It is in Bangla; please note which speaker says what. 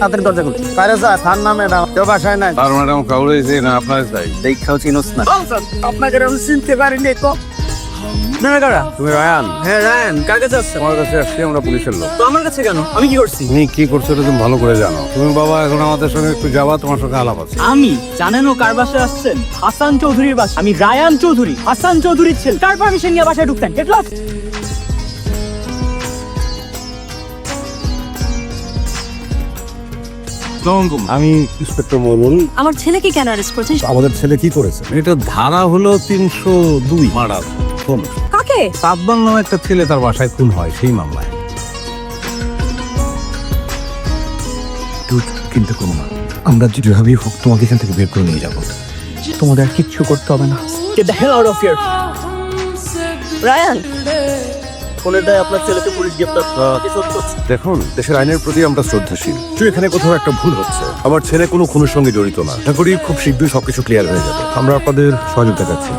Speaker 1: তাড়াতাড়ি দরজা খুল। কারে যা তার না ম্যাডাম। কেউ বাসায় নাই।
Speaker 2: আর ম্যাডাম কাউরে যে না আপনার চাই
Speaker 1: দেখাও চিনোস না। আপনাকে আমি চিনতে পারিনি তো না কারা
Speaker 2: তুমি রায়ান?
Speaker 1: হ্যাঁ রায়ন কার কাছে আসছে
Speaker 2: তোমার কাছে আসছি আমরা পুলিশের লোক।
Speaker 1: তো আমার কাছে কেন? আমি কি করছি?
Speaker 2: তুমি কি করছ এটা তুমি ভালো করে জানো। তুমি বাবা এখন আমাদের সঙ্গে একটু যাবা তোমার সঙ্গে আলাপ আছে।
Speaker 3: আমি জানেন ও কার বাসায় আসছেন? হাসান চৌধুরীর বাসা আমি রায়ান চৌধুরী হাসান চৌধুরীর ছেলে। কার পারমিশন নিয়ে বাসায় ঢুকতেন গেট
Speaker 2: আমি ইন্সপেক্টর মরুল
Speaker 4: আমার ছেলেকে কেন অ্যারেস্ট করছেন?
Speaker 2: আমাদের ছেলে কি করেছে? এটা ধারা হলো তিনশো দুই। মার্ডার
Speaker 4: কাকে?
Speaker 2: সাব্বান নামে একটা ছেলে তার বাসায় খুন হয় সেই মামলায়।
Speaker 5: কিন্তু কোনো না আমরা যেভাবেই হোক তোমাকে এখান থেকে বের করে নিয়ে যাব। তোমাদের আর কিচ্ছু করতে হবে না।
Speaker 3: Get the hell out of here
Speaker 4: Ryan
Speaker 1: ফোনের দায় আপনার ছেলেকে পুলিশ গ্রেপ্তার
Speaker 6: দেখুন দেশের আইনের প্রতি আমরা শ্রদ্ধাশীল। তো এখানে কোথাও একটা ভুল হচ্ছে। আমার ছেলে কোনো খুনের সঙ্গে জড়িত না। আশা করি খুব শীঘ্রই সবকিছু ক্লিয়ার হয়ে যাবে। আমরা আপনাদের সহযোগিতা চাচ্ছি।